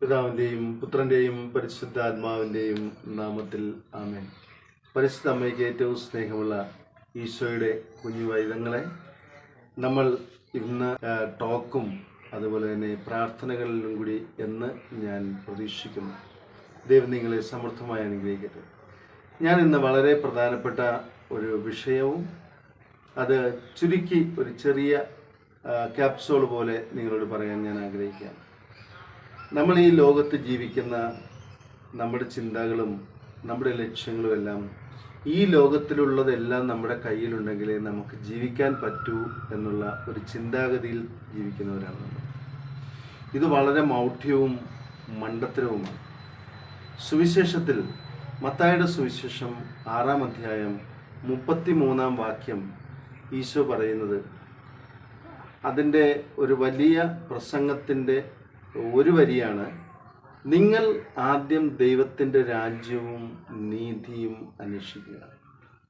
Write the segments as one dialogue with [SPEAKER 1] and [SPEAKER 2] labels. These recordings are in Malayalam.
[SPEAKER 1] പിതാവിന്റെയും പുത്രന്റെയും പരിശുദ്ധാത്മാവിന്റെയും നാമത്തിൽ ആമേൻ. പരിശുദ്ധ അമ്മയ്ക്ക് ഏറ്റവും സ്നേഹമുള്ള ഈശോയുടെ കുഞ്ഞു വൈദങ്ങളെ നമ്മൾ ഇന്ന് ടോക്കും അതുപോലെ തന്നെ പ്രാർത്ഥനകളിലും കൂടി എന്ന് ഞാൻ പ്രതീക്ഷിക്കുന്നു. ദൈവം നിങ്ങളെ സമൃദ്ധമായി അനുഗ്രഹിക്കട്ടെ. ഞാൻ ഇന്ന് വളരെ പ്രധാനപ്പെട്ട ഒരു വിഷയവും അത് ചുരുക്കി ഒരു ചെറിയ ക്യാപ്സോൾ പോലെ നിങ്ങളോട് പറയാൻ ഞാൻ ആഗ്രഹിക്കുകയാണ്. നമ്മൾ ഈ ലോകത്ത് ജീവിക്കുന്ന നമ്മുടെ ചിന്തകളും നമ്മുടെ ലക്ഷ്യങ്ങളും എല്ലാം ഈ ലോകത്തിലുള്ളതെല്ലാം നമ്മുടെ കയ്യിലുണ്ടെങ്കിലേ നമുക്ക് ജീവിക്കാൻ പറ്റൂ എന്നുള്ള ഒരു ചിന്താഗതിയിൽ ജീവിക്കുന്നവരാണ് നമ്മൾ. ഇത് വളരെ മൗഢ്യവും മണ്ടത്തരവുമാണ്. സുവിശേഷത്തിൽ മത്തായുടെ സുവിശേഷം ആറാം അധ്യായം മുപ്പത്തി മൂന്നാം വാക്യം ഈശോ പറയുന്നത് അതിന്റെ ഒരു വലിയ പ്രസംഗത്തിന്റെ ഒരു വരിയാണ്. നിങ്ങൾ ആദ്യം ദൈവത്തിന്റെ രാജ്യവും നീതിയും അന്വേഷിക്കുക.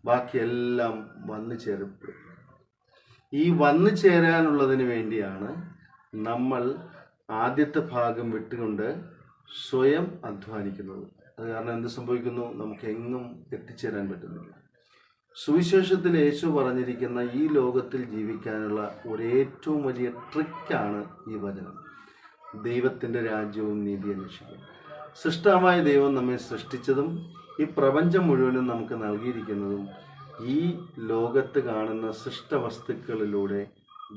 [SPEAKER 1] ബാക്കിയെല്ലാം വന്നു ചേരപ്പെടും. ഈ വന്നു ചേരാനുള്ളതിന് വേണ്ടിയാണ് നമ്മൾ ആദ്യത്തെ ഭാഗം വിട്ടുകൊണ്ട് സ്വയം അധ്വാനിക്കുന്നത്. അത് കാരണം എന്ത് സംഭവിക്കുന്നു? നമുക്ക് എങ്ങും എത്തിച്ചേരാൻ പറ്റുന്നില്ല. സുവിശേഷത്തിൽ യേശു പറഞ്ഞിരിക്കുന്ന ഈ ലോകത്തിൽ ജീവിക്കാനുള്ള ഒരു ഏറ്റവും വലിയ ട്രിക്കാണ് ഈ വചനം. ദൈവത്തിന്റെ രാജ്യവും നീതി അന്വേഷിക്കുക സൃഷ്ടാവായ ദൈവം നമ്മെ സൃഷ്ടിച്ചതും ഈ പ്രപഞ്ചം മുഴുവനും നമുക്ക് നൽകിയിരിക്കുന്നതും ഈ ലോകത്ത് കാണുന്ന സൃഷ്ട വസ്തുക്കളിലൂടെ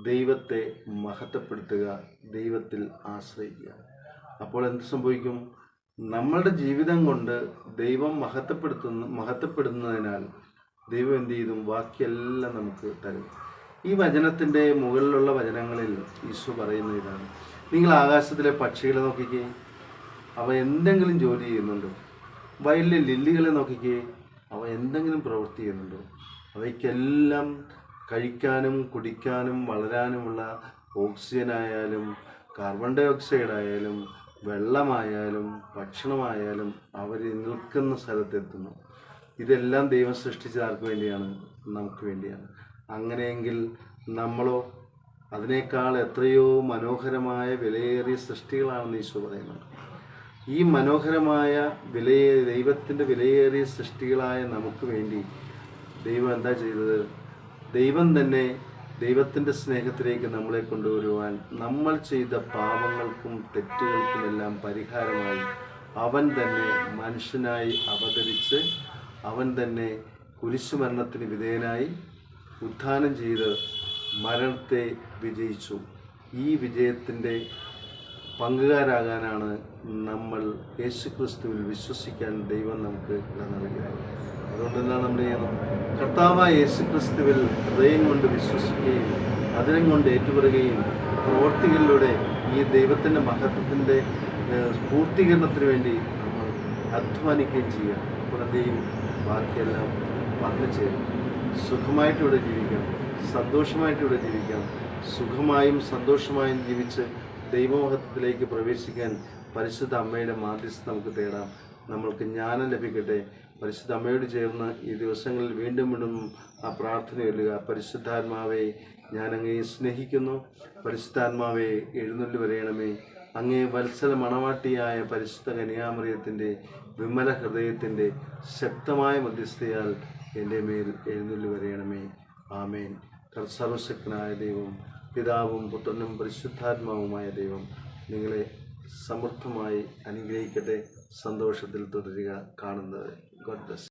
[SPEAKER 1] ദൈവത്തെ മഹത്വപ്പെടുത്തുക ദൈവത്തിൽ ആശ്രയിക്കുക. അപ്പോൾ എന്ത് സംഭവിക്കും? നമ്മളുടെ ജീവിതം കൊണ്ട് ദൈവം മഹത്വപ്പെടുത്തുന്ന മഹത്വപ്പെടുന്നതിനാൽ ദൈവം എന്ത് ചെയ്തും ബാക്കിയെല്ലാം നമുക്ക് തരും. ഈ വചനത്തിന്റെ മുകളിലുള്ള വചനങ്ങളിൽ ഈശോ പറയുന്ന ഇതാണ്. നിങ്ങൾ ആകാശത്തിലെ പക്ഷികളെ നോക്കിക്കേ. അവ എന്തെങ്കിലും ജോലി ചെയ്യുന്നുണ്ടോ? വയലിലെ ലില്ലികളെ നോക്കിക്കേ. അവ എന്തെങ്കിലും പ്രവൃത്തി ചെയ്യുന്നുണ്ടോ? അവയ്ക്കെല്ലാം കഴിക്കാനും കുടിക്കാനും വളരാനുമുള്ള ഓക്സിജൻ ആയാലും കാർബൺ ഡൈ ഓക്സൈഡ് ആയാലും വെള്ളമായാലും ഭക്ഷണമായാലും അവർ നിൽക്കുന്ന സ്ഥലത്തെത്തുന്നു. ഇതെല്ലാം ദൈവം സൃഷ്ടിച്ചത് ആർക്ക് വേണ്ടിയാണ്? നമുക്ക് വേണ്ടിയാണ്. അങ്ങനെയെങ്കിൽ നമ്മളോ അതിനേക്കാൾ എത്രയോ മനോഹരമായ വിലയേറിയ സൃഷ്ടികളാണെന്ന് ഈശോ പറയുന്നത് ഈ മനോഹരമായ വിലയേറിയ ദൈവത്തിന്റെ വിലയേറിയ സൃഷ്ടികളായ നമുക്ക് വേണ്ടി ദൈവം എന്താ ചെയ്തത്? ദൈവം തന്നെ ദൈവത്തിന്റെ സ്നേഹത്തിലേക്ക് നമ്മളെ കൊണ്ടുവരുവാൻ നമ്മൾ ചെയ്ത പാപങ്ങൾക്കും തെറ്റുകൾക്കുമെല്ലാം പരിഹാരമായി അവൻ തന്നെ മനുഷ്യനായി അവതരിച്ച് അവൻ തന്നെ കുരിശുമരണത്തിന് വിധേയനായി ഉത്ഥാനം ചെയ്ത് മരണത്തെ വിജയിച്ചു. ഈ വിജയത്തിന്റെ പങ്കുകാരാകാനാണ് നമ്മൾ യേശുക്രിസ്തുവിൽ വിശ്വസിക്കാൻ ദൈവം നമുക്ക് നൽകിയത്. അതുകൊണ്ട് എന്താണ് നമ്മൾ ചെയ്യണം കർത്താവായ യേശുക്രിസ്തുവിൽ ഹൃദയം കൊണ്ട് വിശ്വസിക്കുകയും അതിനം കൊണ്ട് ഏറ്റുപറയുകയും പ്രവർത്തികളിലൂടെ ഈ ദൈവത്തിന്റെ മഹത്വത്തിന്റെ പൂർത്തീകരണത്തിന് വേണ്ടി നമ്മൾ അധ്വാനിക്കുകയും ചെയ്യുക. അപ്പോൾ ബാക്കിയെല്ലാം വന്നു ചേരും സുഖമായിട്ടിവിടെ സന്തോഷമായിട്ടിവിടെ ജീവിക്കാം. സുഖമായും സന്തോഷമായും ജീവിച്ച് ദൈവമഹത്വത്തിലേക്ക് പ്രവേശിക്കാൻ പരിശുദ്ധ അമ്മയുടെ മാധ്യസ്ഥ നമുക്ക് തേടാം. നമ്മൾക്ക് ജ്ഞാനം ലഭിക്കട്ടെ. പരിശുദ്ധ അമ്മയോട് ചേർന്ന് ഈ ദിവസങ്ങളിൽ വീണ്ടും വീണ്ടും ആ പ്രാർത്ഥന ചൊല്ലുക. പരിശുദ്ധാത്മാവെ ഞാൻ അങ്ങയെ സ്നേഹിക്കുന്നു. പരിശുദ്ധാത്മാവെ എഴുന്നള്ളി വരയണമേ. അങ്ങേ വത്സല മണവാട്ടിയായ പരിശുദ്ധ കന്യാമറിയത്തിന്റെ വിമല ഹൃദയത്തിന്റെ ശക്തമായ മധ്യസ്ഥയാൽ എന്റെ മേൽ എഴുന്നള്ളി വരയണമേ. ആമേൻ. സർവശക്തനായ ദൈവം പിതാവും പുത്രനും പരിശുദ്ധാത്മാവുമായ ദൈവം നിങ്ങളെ സമൃദ്ധമായി അനുഗ്രഹിക്കട്ടെ. സന്തോഷത്തിൽ തുടരുക. കാണുന്നത്. God bless